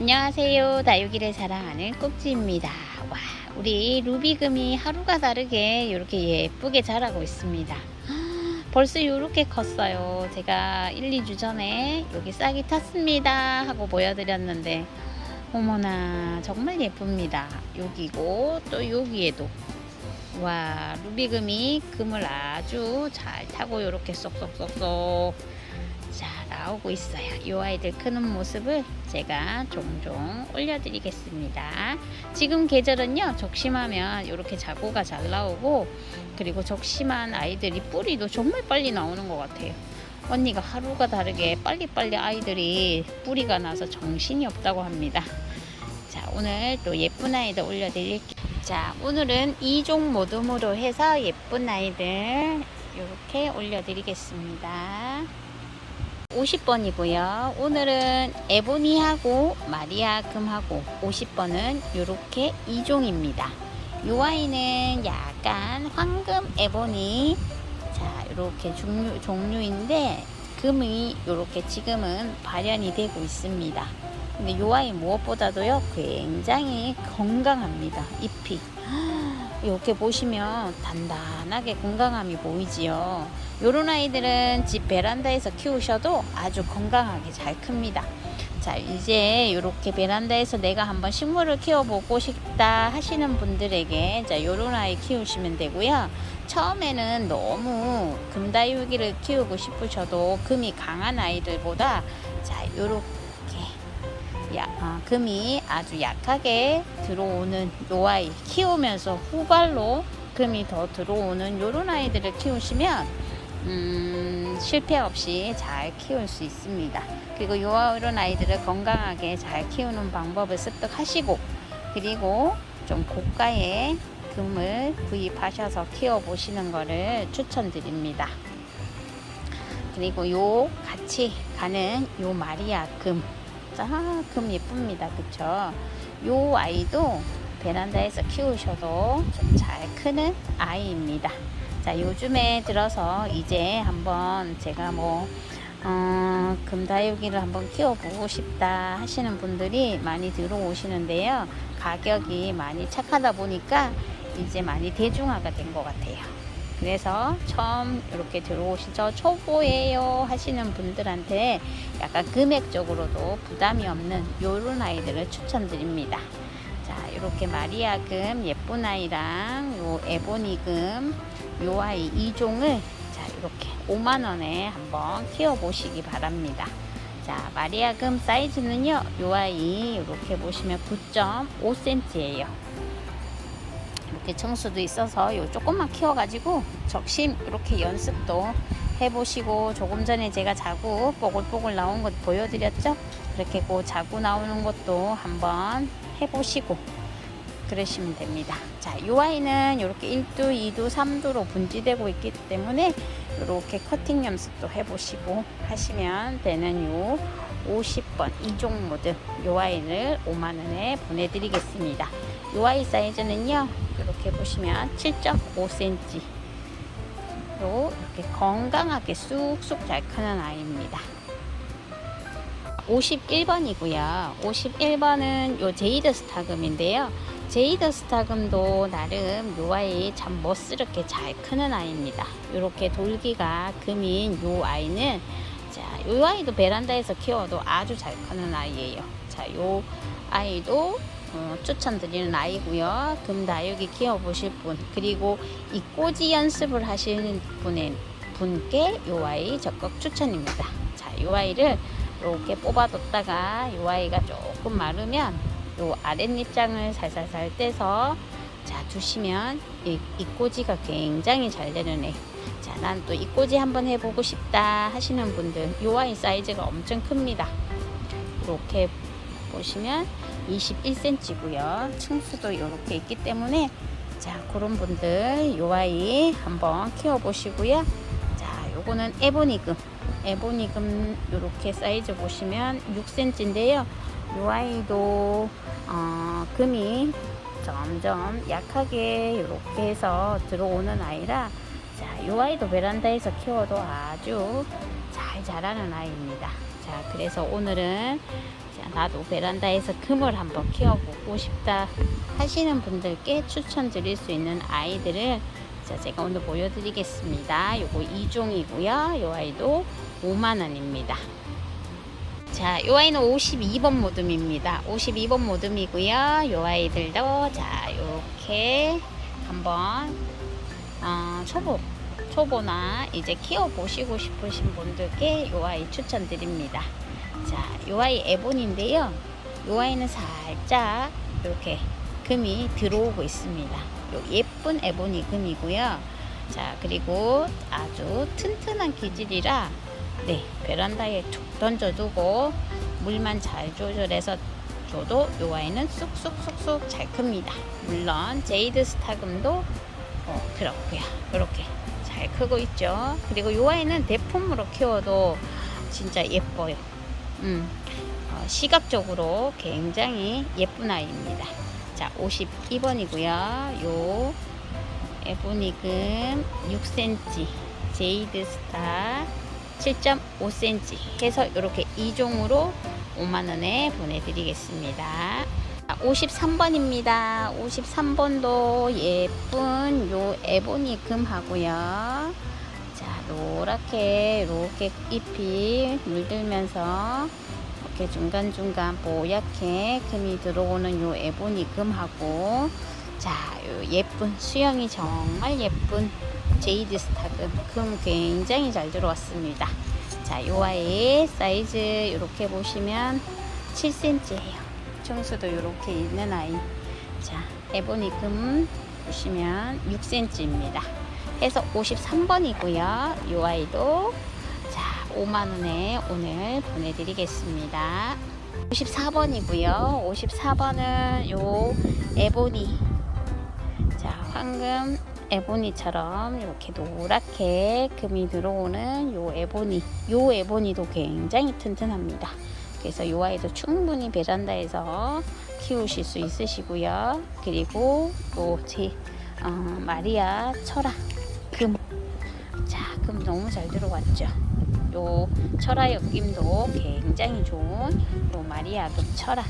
안녕하세요. 다육이를 사랑하는 꼭지입니다. 와, 우리 루비금이 하루가 다르게 이렇게 예쁘게 자라고 있습니다. 벌써 이렇게 컸어요. 제가 1, 2주 전에 여기 싹이 탔습니다 하고 보여드렸는데 어머나 정말 예쁩니다. 여기고 또 여기에도 와 루비금이 금을 아주 잘 타고 이렇게 쏙쏙쏙쏙 자 나오고 있어요. 이 아이들 크는 모습을 제가 종종 올려드리겠습니다. 지금 계절은요 적심하면 이렇게 자구가 잘 나오고 그리고 적심한 아이들이 뿌리도 정말 빨리 나오는 것 같아요. 언니가 하루가 다르게 빨리빨리 아이들이 뿌리가 나서 정신이 없다고 합니다. 자 오늘 또 예쁜 아이들 올려드릴게요. 자 오늘은 이종 모듬으로 해서 예쁜 아이들 이렇게 올려드리겠습니다. 50번이고요. 오늘은 에보니하고 마리아금하고 50번은 이렇게 2종입니다. 이 아이는 약간 황금 에보니 자 이렇게 종류, 종류인데 금이 이렇게 지금은 발현이 되고 있습니다. 근데 이 아이 무엇보다도요 굉장히 건강합니다. 잎이 이렇게 보시면 단단하게 건강함이 보이지요. 요런 아이들은 집 베란다에서 키우셔도 아주 건강하게 잘 큽니다. 자, 이제 이렇게 베란다에서 내가 한번 식물을 키워보고 싶다 하시는 분들에게 자, 요런 아이 키우시면 되고요. 처음에는 너무 금다육이를 키우고 싶으셔도 금이 강한 아이들보다 자, 요렇게 야, 아, 금이 아주 약하게 들어오는 요 아이 키우면서 후발로 금이 더 들어오는 요런 아이들을 키우시면 음, 실패 없이 잘 키울 수 있습니다. 그리고 요런 아이들을 건강하게 잘 키우는 방법을 습득하시고 그리고 좀 고가의 금을 구입하셔서 키워보시는 것을 추천드립니다. 그리고 요 같이 가는 요 마리아 금. 아, 금 예쁩니다. 그쵸? 요 아이도 베란다에서 키우셔도 좀 잘 크는 아이입니다. 자, 요즘에 들어서 이제 한번 제가 뭐, 어, 금다육이를 한번 키워보고 싶다 하시는 분들이 많이 들어오시는데요. 가격이 많이 착하다 보니까 이제 많이 대중화가 된 것 같아요. 그래서 처음 이렇게 들어오신 저 초보예요 하시는 분들한테 약간 금액적으로도 부담이 없는 요런 아이들을 추천드립니다. 자, 이렇게 마리아금 예쁜 아이랑 요 에보니금 요 아이 2종을 자, 이렇게 5만 원에 한번 키워 보시기 바랍니다. 자, 마리아금 사이즈는요. 요 아이 이렇게 보시면 9.5cm예요. 이렇게 청수도 있어서 요 조금만 키워가지고 적심 이렇게 연습도 해보시고 조금 전에 제가 자구 뽀글뽀글 나온 것 보여드렸죠? 그렇게 그 자구 나오는 것도 한번 해보시고 그러시면 됩니다. 자, 이 아이는 이렇게 1두, 2두, 3두로 분지되고 있기 때문에 이렇게 커팅 연습도 해보시고 하시면 되는 요 50번 이종 모드 이 아이를 5만원에 보내드리겠습니다. 이 아이 사이즈는요, 이렇게 보시면 7.5cm 로 이렇게 건강하게 쑥쑥 잘 크는 아이입니다. 51번이고요. 51번은 요 제이드 스타금인데요. 제이드 스타금도 나름 요 아이 참 멋스럽게 잘 크는 아이입니다. 이렇게 돌기가 금인 요 아이는 자, 요 아이도 베란다에서 키워도 아주 잘 크는 아이예요. 자, 요 아이도 어, 추천드리는 아이고요. 금다육이 키워보실 분 그리고 이 꼬지 연습을 하시는 분의 분께 요 아이 적극 추천입니다. 자, 요 아이를 이렇게 뽑아뒀다가 요 아이가 조금 마르면 요 아랫잎장을 살살살 떼서 자 두시면 이, 이 꼬지가 굉장히 잘 되는 애. 자, 난 또 이 꼬지 한번 해보고 싶다 하시는 분들 요 아이 사이즈가 엄청 큽니다. 이렇게 보시면 21cm고요. 층수도 이렇게 있기 때문에 자 그런 분들 요 아이 한번 키워보시고요. 자 요거는 에보니금 에보니금 이렇게 사이즈 보시면 6cm인데요. 요 아이도 어, 금이 점점 약하게 이렇게 해서 들어오는 아이라 자, 요 아이도 베란다에서 키워도 아주 잘 잘하는 아이입니다. 자, 그래서 오늘은 자, 나도 베란다에서 금을 한번 키워보고 싶다 하시는 분들께 추천드릴 수 있는 아이들을 자, 제가 오늘 보여드리겠습니다. 요거 2종이고요. 요 아이도 5만원입니다. 자, 요 아이는 52번 모듬입니다. 52번 모듬이고요. 요 아이들도 자, 요렇게 한번 어, 초보 초보나 이제 키워 보시고 싶으신 분들께 요 아이 추천드립니다. 자, 요 아이 에본인데요. 요 아이는 살짝 이렇게 금이 들어오고 있습니다. 요 예쁜 에보니 금이고요. 자, 그리고 아주 튼튼한 기질이라 네, 베란다에 툭 던져두고 물만 잘 조절해서 줘도 요 아이는 쑥쑥쑥쑥 잘 큽니다. 물론 제이드 스타금도 어, 그렇고요. 이렇게 잘 크고 있죠. 그리고 요 아이는 대품으로 키워도 진짜 예뻐요. 음, 어, 시각적으로 굉장히 예쁜 아이입니다. 자, 52번이고요. 요 에보니금 6cm, 제이드 스타 7.5cm 해서 이렇게 2종으로 5만원에 보내드리겠습니다. 53번입니다. 53번도 예쁜 요 에보니 금하고요. 자, 노랗게 이렇게 잎이 물들면서 이렇게 중간중간 뽀얗게 금이 들어오는 요 에보니 금하고 자, 요 예쁜 수영이 정말 예쁜 제이드 스타금 금 굉장히 잘 들어왔습니다. 자, 요 아이 사이즈 이렇게 보시면 7cm예요. 청수도 이렇게 있는 아이. 자, 에보니 금 보시면 6cm입니다. 해서 53번이고요. 요 아이도 자, 5만 원에 오늘 보내드리겠습니다. 54번이고요. 54번은 요 에보니 자, 황금 에보니처럼 이렇게 노랗게 금이 들어오는 요 에보니, 요 에보니도 굉장히 튼튼합니다. 그래서 요 아이도 충분히 베란다에서 키우실 수 있으시고요. 그리고 또제 어, 마리아 철아 금, 자, 금 너무 잘 들어왔죠. 요 철아 엮임도 굉장히 좋은 요 마리아 금 철아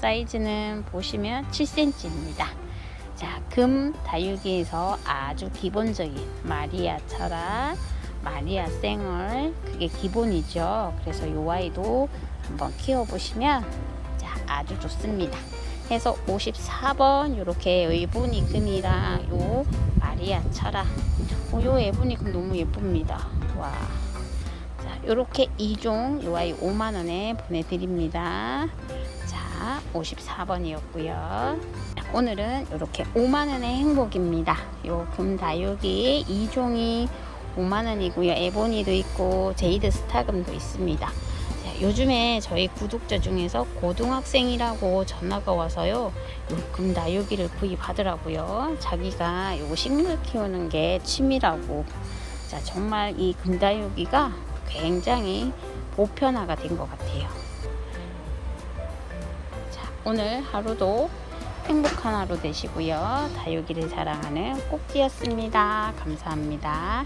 사이즈는 보시면 7cm입니다. 자, 금 다육이에서 아주 기본적인 마리아 철아, 마리아 쌩얼 그게 기본이죠. 그래서 요 아이도 한번 키워보시면 자, 아주 좋습니다. 해서 54번 요렇게 의분이 금이랑 요 마리아 철아 어, 요 에보니 금 너무 예쁩니다. 와. 자, 요렇게 2종 요 아이 5만 원에 보내드립니다. 자, 54번이었고요. 오늘은 이렇게 5만 원의 행복입니다. 요 금다육이 2종이 5만 원이고요. 에보니도 있고 제이드 스타금도 있습니다. 자, 요즘에 저희 구독자 중에서 고등학생이라고 전화가 와서요. 요 금 다육이를 구입하더라고요. 자기가 요 식물 키우는 게 취미라고. 자, 정말 이 금다육이가 굉장히 보편화가 된 것 같아요. 자, 오늘 하루도 행복한 하루 되시고요. 다육이를 사랑하는 꼭지였습니다. 감사합니다.